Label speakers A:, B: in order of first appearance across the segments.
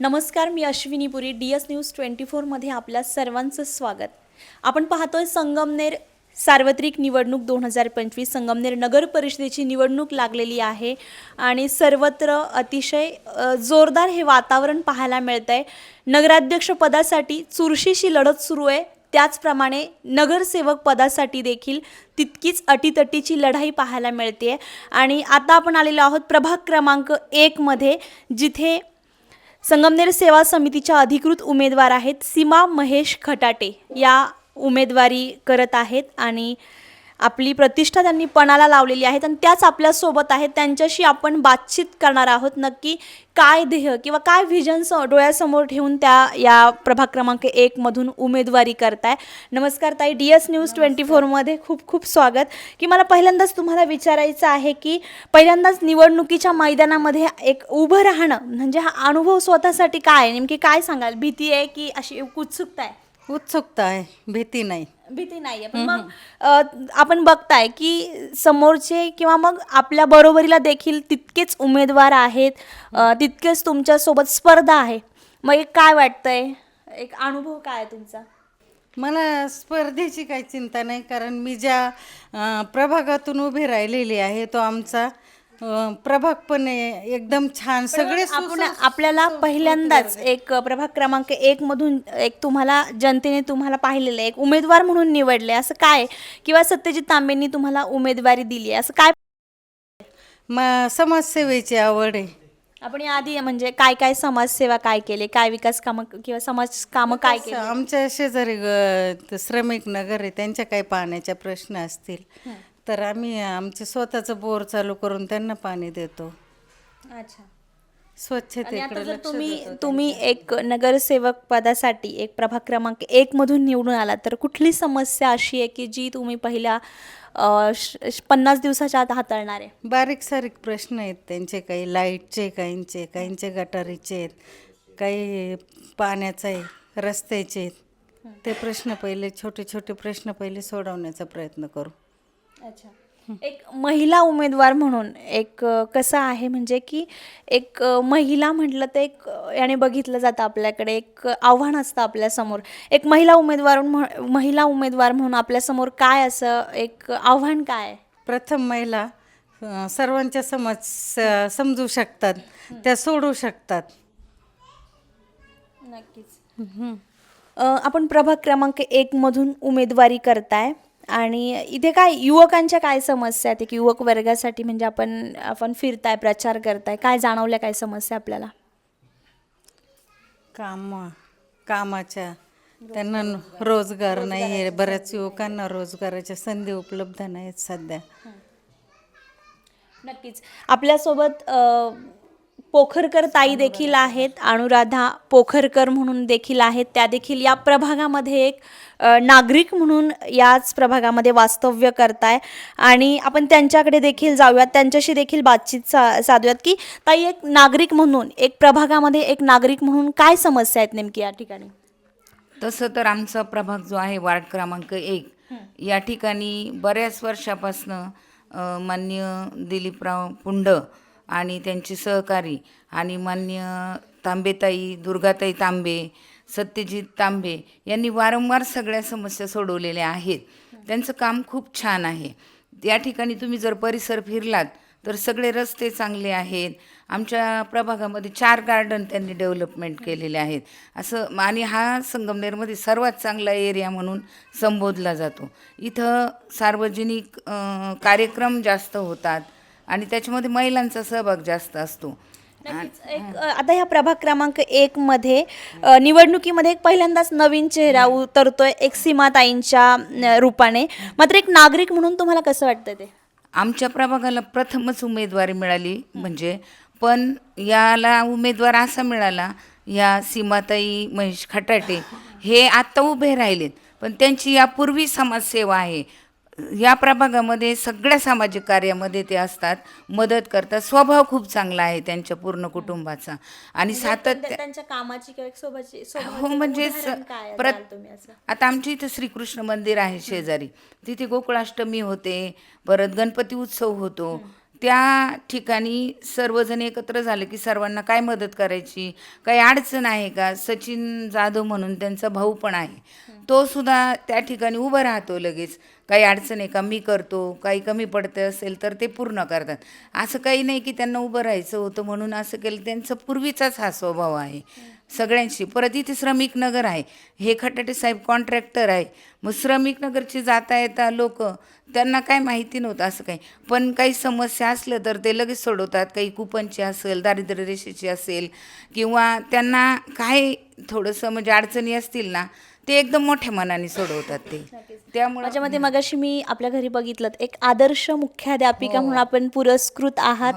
A: नमस्कार मी Ashwini Puri D S news twenty फोरमध्ये आपल्या सर्वांचं स्वागत. आपण पाहतोय संगमनेर सार्वत्रिक निवडणूक दोन हजार पंचवीस संगमनेर नगर परिषदेची निवडणूक लागलेली आहे आणि सर्वत्र अतिशय जोरदार हे वातावरण पाहायला मिळतं आहे नगराध्यक्षपदासाठी चुरशीशी लढत सुरू आहे. त्याचप्रमाणे नगरसेवक पदासाठी देखील तितकीच अटीतटीची लढाई पाहायला मिळते आणि आता आपण आलेलो आहोत प्रभाग क्रमांक एकमध्ये जिथे संगमनेर सेवा समितीच्या अधिकृत उमेदवार आहेत सीमा महेश खटाटे. या उमेदवारी करत आहेत आणि आपली प्रतिष्ठा त्यांनी पणाला लावलेली आहेत आणि त्याच आपल्यासोबत आहेत. त्यांच्याशी आपण बातचीत करणार आहोत. नक्की काय ध्येय किंवा काय व्हिजन डोळ्यासमोर ठेवून त्या या प्रभाग क्रमांक एकमधून उमेदवारी करताय. नमस्कार ताई. डी एस न्यूज ट्वेंटी फोरमध्ये खूप खूप स्वागत. की मला पहिल्यांदाच तुम्हाला विचारायचं आहे की पहिल्यांदाच निवडणुकीच्या मैदानामध्ये एक उभं राहणं म्हणजे हा अनुभव स्वतःसाठी काय आहे? नेमकी काय सांगाल? भीती आहे की अशी उत्सुकता आहे?
B: उत्सुकता आहे. भीती नाही.
A: भीती नाहीये. पण मग अ, आपण बघताय की समोरचे किंवा मग आपल्या बरोबरीला देखील तितकेच उमेदवार आहेत अ, तितकेच तुमच्यासोबत स्पर्धा आहे. मग एक काय वाटतंय? एक अनुभव काय आहे तुमचा?
B: मला स्पर्धेची काही चिंता नाही कारण मी ज्या अं, प्रभागातून उभी राहिलेली आहे तो आमचा अं, प्रभाग पण आहे, एकदम छान. सगळे
A: आपण आपल्याला पहिल्यांदाच एक प्रभाग क्रमांक एक मधून एक तुम्हाला जनतेने तुम्हाला पाहिलेलं एक उमेदवार म्हणून निवडले असं काय? किंवा सत्यजित तांबेंनी तुम्हाला उमेदवारी दिली असं काय?
B: म समाजसेवेची आवड आहे.
A: आपण याआधी म्हणजे काय काय समाजसेवा काय केले? काय विकास कामं किंवा समाज कामं काय केली?
B: आमच्या शेजारी ग- श्रमिक नगर आहे. त्यांच्या काही पाण्याच्या प्रश्न असतील. तर आम्ही आमचे स्वतःचं बोर चालू करून त्यांना पाणी देतो.
A: अच्छा. आणि आता
B: स्वच्छतेकडे
A: जर
B: लक्ष
A: तुम्ही
B: देतो.
A: तुम्ही एक नगरसेवक पदासाठी एक प्रभाग क्रमांक एक मधून निवडून आला तर कुठली समस्या अशी आहे की जी तुम्ही पहिल्या अ, श- श- पन्नास दिवसाच्या आत हाताळणार आहे?
B: बारीक सारीक प्रश्न आहेत त्यांचे काही लाईटचे काहींचे काहींचे गटारीचे आहेत काही पाण्याचे आहे रस्त्याचे आहेत. ते प्रश्न पहिले छोटे छोटे प्रश्न पहिले सोडवण्याचा प्रयत्न करू.
A: अच्छा. एक महिला उमेदवार म्हणून एक कसं आहे? म्हणजे की एक महिला म्हटलं तर एक याने बघितलं जातं आपल्याकडे. एक आव्हान असतं आपल्यासमोर एक महिला उमेदवार म्हण- महिला उमेदवार म्हणून आपल्यासमोर काय असं एक आव्हान काय आहे?
B: प्रथम महिला अं, सर्वांच्या समज समजू शकतात. त्या सोडू शकतात.
A: नक्कीच. आपण प्रभाग क्रमांक एक मधून उमेदवारी करताय. आणि इथे काय युवकांच्या काय समस्या आहेत? एक युवक वर्गासाठी म्हणजे आपण आपण फिरताय प्रचार करताय. काय जाणवल्या काय समस्या आपल्याला?
B: काम कामाच्या. त्यांना रोजगार नाही आहे बऱ्याच युवकांना रोजगाराच्या संधी उपलब्ध नाहीत सध्या.
A: नक्कीच. आपल्यासोबत पोखरकर ताई देखील आहेत अनुराधा पोखरकर म्हणून देखील आहेत. त्या देखील या प्रभागामध्ये एक नागरिक म्हणून याच प्रभागामध्ये वास्तव्य करताय. आणि आपण त्यांच्याकडे देखील जाऊयात त्यांच्याशी देखील बातचीत सा साधूयात की ताई एक नागरिक म्हणून एक प्रभागामध्ये एक नागरिक म्हणून काय समस्या आहेत नेमकी या ठिकाणी?
C: तसं तर आमचा प्रभाग जो आहे वार्ड क्रमांक एक. या ठिकाणी बऱ्याच वर्षापासनं मान्य दिलीपराव पुंड आणि त्यांचे सहकारी आणि मान्य तांबेताई दुर्गाताई तांबे सत्यजित तांबे यांनी वारंवार सगळ्या समस्या सोडवलेल्या आहेत. त्यांचं काम खूप छान आहे. या ठिकाणी तुम्ही जर परिसर फिरलात तर सगळे रस्ते चांगले आहेत. आमच्या प्रभागामध्ये चार गार्डन त्यांनी डेव्हलपमेंट केलेले आहेत. असं आणि हा संगमनेरमध्ये सर्वात चांगला एरिया म्हणून संबोधला जातो. इथं सार्वजनिक कार्यक्रम जास्त होतात. आणि त्याच्यामध्ये महिलांचा सहभाग जास्त असतो.
A: नक्कीच. एक आता ह्या प्रभाग क्रमांक एक मध्ये निवडणुकीमध्ये एक पहिल्यांदाच नवीन चेहरा उतरतोय एक सीमाताईंच्या रूपाने. मात्र एक नागरिक म्हणून तुम्हाला कसं वाटतं ते?
C: आमच्या प्रभागाला प्रथमच उमेदवारी मिळाली म्हणजे पण याला उमेदवार असा मिळाला या सीमाताई महेश खटाटे हे आत्ता उभे राहिलेत. पण त्यांची यापूर्वी समाजसेवा आहे. या प्रभागामध्ये सगळ्या सामाजिक कार्यामध्ये ते असतात. मदत करतात. स्वभाव खूप चांगला आहे त्यांच्या पूर्ण कुटुंबाचा. आणि सातत्य
A: त्यांच्या कामाची किंवा
C: हो म्हणजे स- प्रत आता आमच्या इथं श्रीकृष्ण मंदिर आहे शेजारी. तिथे गोकुळाष्टमी होते. परत गणपती उत्सव होतो. त्या ठिकाणी सर्वजण एकत्र झाले की सर्वांना काय मदत करायची? काही अडचण आहे का? सचिन जाधव म्हणून त्यांचा भाऊ पण आहे. तो सुद्धा त्या ठिकाणी उभं राहतो लगेच. काही अडचण आहे का मी करतो काही कमी पडतं असेल तर ते पूर्ण करतात. असं काही नाही की त्यांना उभं राहायचं होतं म्हणून असं केलं. त्यांचा पूर्वीचाच हा स्वभाव आहे. सगळ्यांशी. परत इथे श्रमिक नगर आहे. हे खटाटे साहेब कॉन्ट्रॅक्टर आहे. मग श्रमिक नगरची जाता येता लोक त्यांना काय माहिती नव्हतं असं काही. पण काही समस्या असलं तर ते लगेच सोडवतात. काही कुपनची असेल दारिद्र्य रेषेची असेल किंवा त्यांना काय थोडंसं म्हणजे अडचणी असतील ना ते एकदम मोठ्या मनाने सोडवतात ते. त्यामुळे
A: माझ्या मते मगाशी मी आपल्या घरी बघितलं एक आदर्श मुख्याध्यापिका म्हणून आपण पुरस्कृत आहात.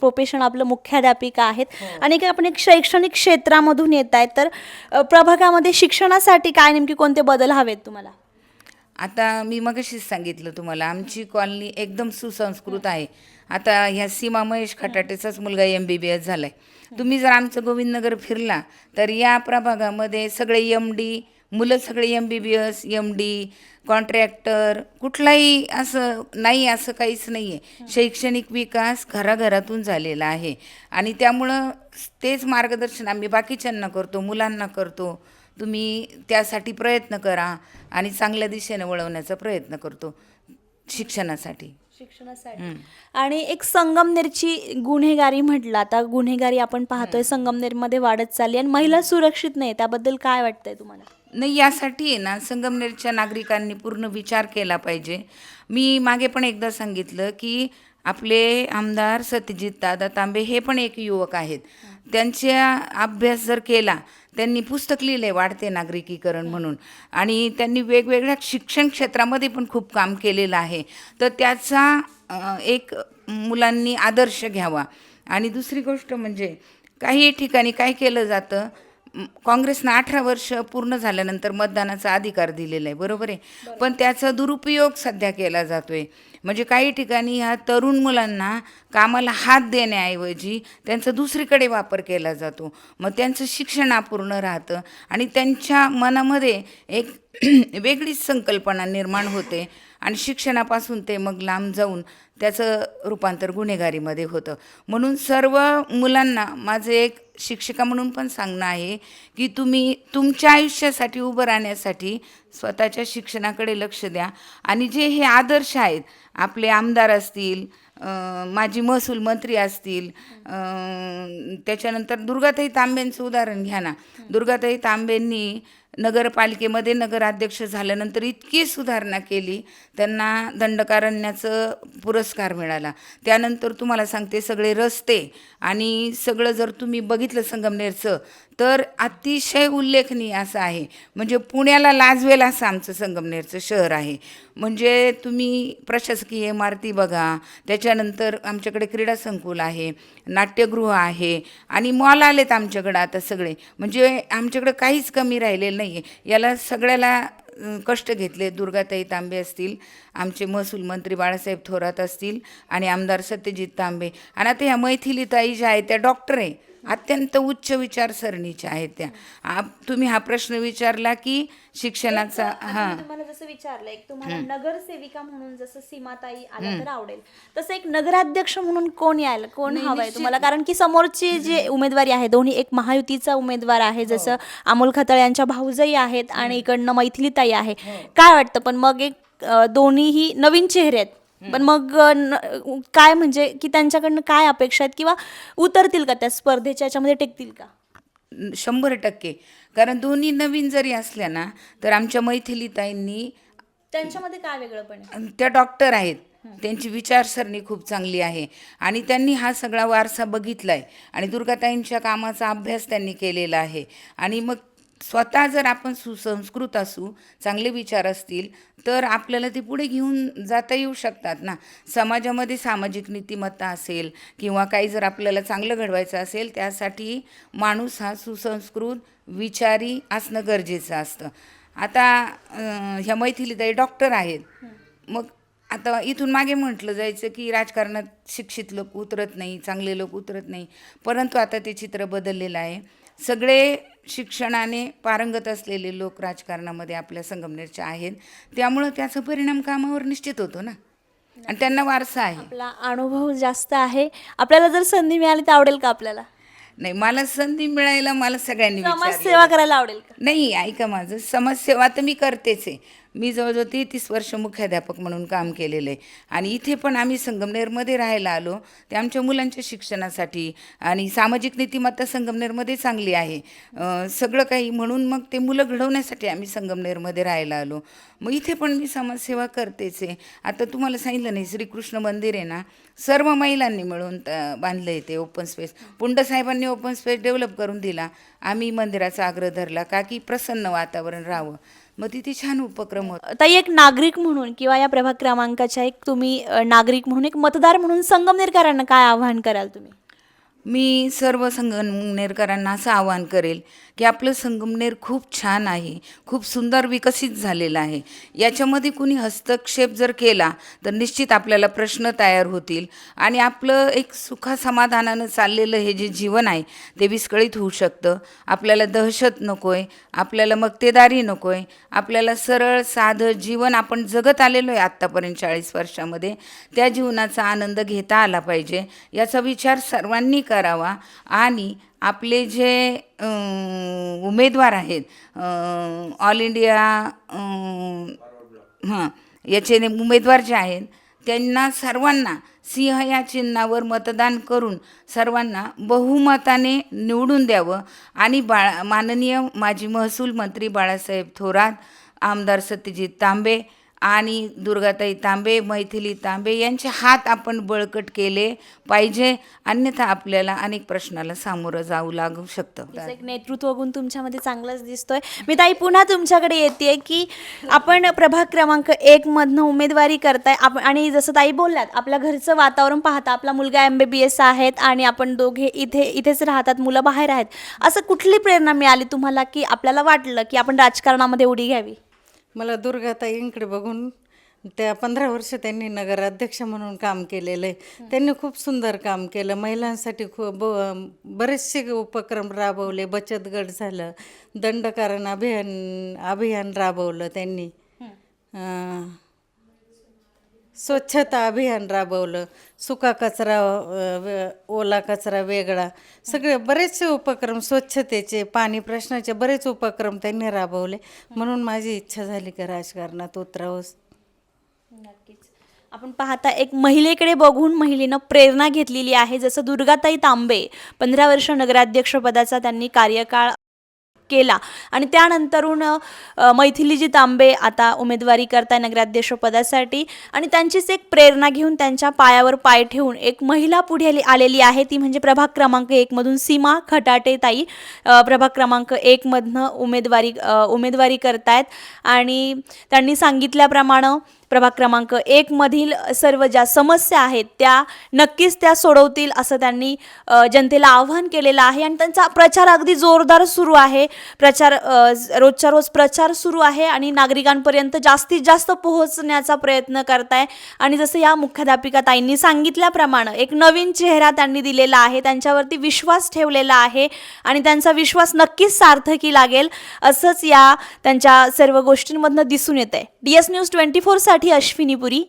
A: प्रोफेशन आपलं मुख्याध्यापिका आहेत. आणि एक आपण एक शैक्षणिक क्षेत्रामधून येत आहेत तर प्रभागामध्ये शिक्षणासाठी काय नेमके कोणते बदल हवेत तुम्हाला?
C: आता मी मगाशीच सांगितलं तुम्हाला आमची कॉलनी एकदम सुसंस्कृत आहे. आता ह्या सीमा महेश खटाटेचाच मुलगा एम बी बी एस झाला आहे तुम्ही जर आमचं गोविंदनगर फिरला तर या प्रभागामध्ये सगळे एम डी मुलं सगळे M B B S M D contractor कुठलाही असं नाही असं काहीच नाही आहे शैक्षणिक विकास घराघरातून झालेला आहे. आणि त्यामुळं तेच मार्गदर्शन आम्ही बाकीच्यांना करतो मुलांना करतो. तुम्ही त्यासाठी प्रयत्न करा आणि चांगल्या दिशेने वळवण्याचा प्रयत्न करतो शिक्षणासाठी.
A: शिक्षणासाठी. आणि एक संगमनेरची गुन्हेगारी म्हटलं आता गुन्हेगारी आपण पाहतोय संगमनेरमध्ये वाढत चालली आणि महिला सुरक्षित नाही त्याबद्दल काय वाटतंय तुम्हाला?
C: नाही यासाठी ना संगमनेरच्या नागरिकांनी पूर्ण विचार केला पाहिजे. मी मागे पण एकदा सांगितलं की आपले आमदार सत्यजित दादा तांबे हे पण एक युवक आहेत. त्यांच्या अभ्यास जर केला त्यांनी पुस्तक लिहिलं वाढते नागरिकीकरण म्हणून. आणि त्यांनी वेगवेगळ्या शिक्षण क्षेत्रामध्ये पण खूप काम केलेलं आहे. तर त्याचा एक मुलांनी आदर्श घ्यावा. आणि दुसरी गोष्ट म्हणजे काही ठिकाणी काय केलं जातं काँग्रेसनं अठरा वर्ष पूर्ण झाल्यानंतर मतदानाचा अधिकार दिलेला आहे. बरोबर आहे? पण त्याचा दुरुपयोग सध्या केला जातोय. म्हणजे काही ठिकाणी ह्या तरुण मुलांना कामाला हात देण्याऐवजी त्यांचा दुसरीकडे वापर केला जातो. मग त्यांचं शिक्षण अपूर्ण राहतं आणि त्यांच्या मनामध्ये एक वेगळीच संकल्पना निर्माण होते. आणि शिक्षणापासून ते मग लांब जाऊन त्याचं रूपांतर गुन्हेगारीमध्ये होतं. म्हणून सर्व मुलांना माझं एक शिक्षिका म्हणून पण सांगणं आहे की तुम्ही तुमच्या आयुष्यासाठी उभं राहण्यासाठी स्वतःच्या शिक्षणाकडे लक्ष द्या. आणि जे हे आदर्श आहेत आपले आमदार असतील माजी महसूल मंत्री असतील त्याच्यानंतर दुर्गाताई तांबेंचं उदाहरण घ्या ना. दुर्गाताई तांबेंनी नगरपालिकेमध्ये नगराध्यक्ष झाल्यानंतर इतकी सुधारणा केली त्यांना दंडकारण्याचं पुरस्कार मिळाला. त्यानंतर तुम्हाला सांगते सगळे रस्ते आणि सगळं जर तुम्ही बघितलं संगमनेरचं तर अतिशय उल्लेखनीय असं आहे. म्हणजे पुण्याला लाजवेल असं आमचं संगमनेरचं शहर आहे. म्हणजे तुम्ही प्रशासकीय इमारती बघा त्याच्यानंतर आमच्याकडे क्रीडा संकुल आहे नाट्यगृह आहे आणि मॉल आलेत आमच्याकडं आता सगळे. म्हणजे आमच्याकडं काहीच कमी राहिलेलं नाही आहे याला सगळ्याला कष्ट घेतले दुर्गाताई तांबे असतील आमचे महसूल मंत्री बाळासाहेब थोरात असतील आणि आमदार सत्यजित तांबे. आणि आता ह्या मैथिलीताई ज्या आहेत त्या डॉक्टर आहे. अत्यंत उच्च विचारसरणीच्या आहेत त्या. तुम्ही हा प्रश्न विचारला की शिक्षणाचा हां.
A: तुम्हाला जसं विचारलं एक तुम्हाला नगरसेविका म्हणून जसं सीमाताई आला तर आवडेल. तसं एक नगराध्यक्ष म्हणून कोण यायला कोण हवंय तुम्हाला? कारण की समोरची जे उमेदवारी आहे दोन्ही एक महायुतीचा उमेदवार आहे जसं अमोल खताळ यांच्या भाऊजही आहेत आणि इकडनं मैथिलीताई आहे. काय वाटतं? पण मग एक दोन्हीही नवीन चेहरे आहेत. पण मग काय म्हणजे की त्यांच्याकडनं काय अपेक्षा आहेत किंवा उतरतील का त्या स्पर्धेच्या? याच्यामध्ये टेकतील का?
C: शंभर टक्के. कारण दोन्ही नवीन जरी असल्या ना तर आमच्या मैथिलीताईंनी
A: त्यांच्यामध्ये काय वेगळं पण
C: त्या डॉक्टर आहेत. त्यांची विचारसरणी खूप चांगली आहे. आणि त्यांनी हा सगळा वारसा बघितला आहे आणि दुर्गाताईंच्या कामाचा अभ्यास त्यांनी केलेला आहे. आणि मग स्वतः जर आपण सुसंस्कृत असू चांगले विचार असतील तर आपल्याला ते पुढे घेऊन जाता येऊ शकतात ना. समाजामध्ये सामाजिक नीतिमत्ता असेल किंवा काही जर आपल्याला चांगलं घडवायचं असेल त्यासाठी माणूस हा सुसंस्कृत विचारी असणं गरजेचं असतं. आता ह्या मैथिलीताई डॉक्टर आहेत. मग आता इथून मागे म्हटलं जायचं की राजकारणात शिक्षित लोक उतरत नाही चांगले लोक उतरत नाही. परंतु आता ते चित्र बदललेलं आहे. सगळे शिक्षणाने पारंगत असलेले लोक राजकारणामध्ये आपल्या संगमनेरचे आहेत. त्यामुळं त्याचा परिणाम कामावर निश्चित होतो ना? आणि त्यांना वारसा आहे.
A: आपला अनुभव जास्त आहे. आपल्याला जर संधी मिळाली तर आवडेल का आपल्याला?
C: नाही मला संधी मिळायला मला सगळ्यांनी
A: समाज
C: विचारलेलं
A: सेवा करायला आवडेल का?
C: नाही ऐका माझं. समाजसेवा तर मी करतेच आहे. मी जवळजवळ तेहतीस वर्ष मुख्याध्यापक म्हणून काम केलेलं आहे. आणि इथे पण आम्ही संगमनेरमध्ये राहायला आलो. ते आमच्या मुलांच्या शिक्षणासाठी आणि सामाजिक नीतिमत्ता संगमनेरमध्ये चांगली आहे. सगळं काही म्हणून मग ते मुलं घडवण्यासाठी आम्ही संगमनेरमध्ये राहायला आलो. मग इथे पण मी समाजसेवा करतेच आहे. आता तुम्हाला सांगितलं नाही श्रीकृष्ण मंदिर आहे ना सर्व महिलांनी मिळून त- बांधलं आहे ते ओपन स्पेस पुंडसाहेबांनी ओपन स्पेस डेव्हलप करून दिला. आम्ही मंदिराचा आग्रह धरला का की प्रसन्न वातावरण राहावं. मग तिथे छान उपक्रम होत.
A: ताई एक नागरिक म्हणून किंवा या प्रभाग क्रमांकाच्या एक तुम्ही नागरिक म्हणून एक मतदार म्हणून संगमनेरकरांना काय आवाहन कराल तुम्ही?
C: मी सर्व संगमनेरकरांना असं आवाहन करेल की आपलं संगमनेर खूप छान आहे खूप सुंदर विकसित झालेलं आहे. याच्यामध्ये कुणी हस्तक्षेप जर केला तर निश्चित आपल्याला प्रश्न तयार होतील. आणि आपलं एक सुखासमाधानानं चाललेलं हे जे जीवन आहे ते विस्कळीत होऊ शकतं. आपल्याला दहशत नको आहे आपल्याला मक्तेदारी नको आहे आपल्याला सरळ साधं जीवन आपण जगत आलेलो आहे आत्तापर्यंत चाळीस वर्षामध्ये. त्या जीवनाचा आनंद घेता आला पाहिजे. याचा विचार सर्वांनी करावा. आणि आपले जे उमेदवार आहेत ऑल इंडिया हां याचे उमेदवार जे आहेत त्यांना सर्वांना सिंह या चिन्हावर मतदान करून सर्वांना बहुमताने निवडून द्यावं. आणि बाळा माननीय माजी महसूल मंत्री बाळासाहेब थोरात आमदार सत्यजित तांबे आणि दुर्गाताई तांबे मैथिली तांबे यांचे हात आपण बळकट केले पाहिजे. अन्यथा आपल्याला अनेक प्रश्नाला सामोरं जाऊ लागू शकतं.
A: एक नेतृत्व गुण तुमच्यामध्ये चांगलंच दिसतोय. मी ताई पुन्हा तुमच्याकडे येते की आपण प्रभाग क्रमांक एक मधनं उमेदवारी करताय. आपण आणि जसं ताई बोलल्यात आपल्या घरचं वातावरण पाहता आपला मुलगा एम बी बी एस आहेत आणि आपण दोघे इथे इथेच राहतात मुलं बाहेर आहेत. असं कुठली प्रेरणा मिळाली तुम्हाला की आपल्याला वाटलं की आपण राजकारणामध्ये उडी घ्यावी?
B: मला दुर्गाताईंकडे बघून त्या पंधरा वर्ष त्यांनी नगराध्यक्ष म्हणून काम केलेलं आहे. त्यांनी खूप सुंदर काम केलं. महिलांसाठी खूप ब बरेचसे उपक्रम राबवले. बचत गट झालं. दंडकारण अभियान अभियान राबवलं त्यांनी. स्वच्छता अभियान राबवलं. सुका कचरा ओला कचरा वेगळा. सगळे बरेचसे उपक्रम स्वच्छतेचे पाणी प्रश्नाचे बरेच उपक्रम त्यांनी राबवले. म्हणून माझी इच्छा झाली की राजकारणात उतरावंच
A: नक्कीच. आपण पाहता एक महिलेकडे बघून महिलेनं प्रेरणा घेतलेली आहे जसं दुर्गाताई तांबे पंधरा वर्ष नगराध्यक्षपदाचा त्यांनी कार्यकाळ केला. आणि त्यानंतरून मैथिलीजी तांबे आता उमेदवारी करताय नगराध्यक्षपदासाठी. आणि त्यांचीच एक प्रेरणा घेऊन त्यांच्या पायावर पाय ठेवून एक महिला पुढे आलेली आहे. ती म्हणजे प्रभाग क्रमांक एकमधून सीमा खटाटे ताई प्रभाग क्रमांक एकमधनं उमेदवारी उमेदवारी करतायत. आणि त्यांनी सांगितल्याप्रमाणे प्रभाग क्रमांक एकमधील सर्व ज्या समस्या आहेत त्या नक्कीच त्या सोडवतील असं त्यांनी जनतेला आव्हान केलेलं आहे. आणि त्यांचा प्रचार अगदी जोरदार सुरू आहे. प्रचार रोजच्या रोज प्रचार सुरू आहे आणि नागरिकांपर्यंत जास्तीत जास्त पोहोचण्याचा प्रयत्न करताय. आणि जसं या मुख्याध्यापिका ताईंनी सांगितल्याप्रमाणे एक नवीन चेहरा त्यांनी दिलेला आहे. त्यांच्यावरती विश्वास ठेवलेला आहे. आणि त्यांचा विश्वास नक्कीच सार्थकी लागेल असंच या त्यांच्या सर्व गोष्टींमधनं दिसून येत आहे डी एस न्यूज ट्वेंटी फोरसाठी अश्विनी पुरी.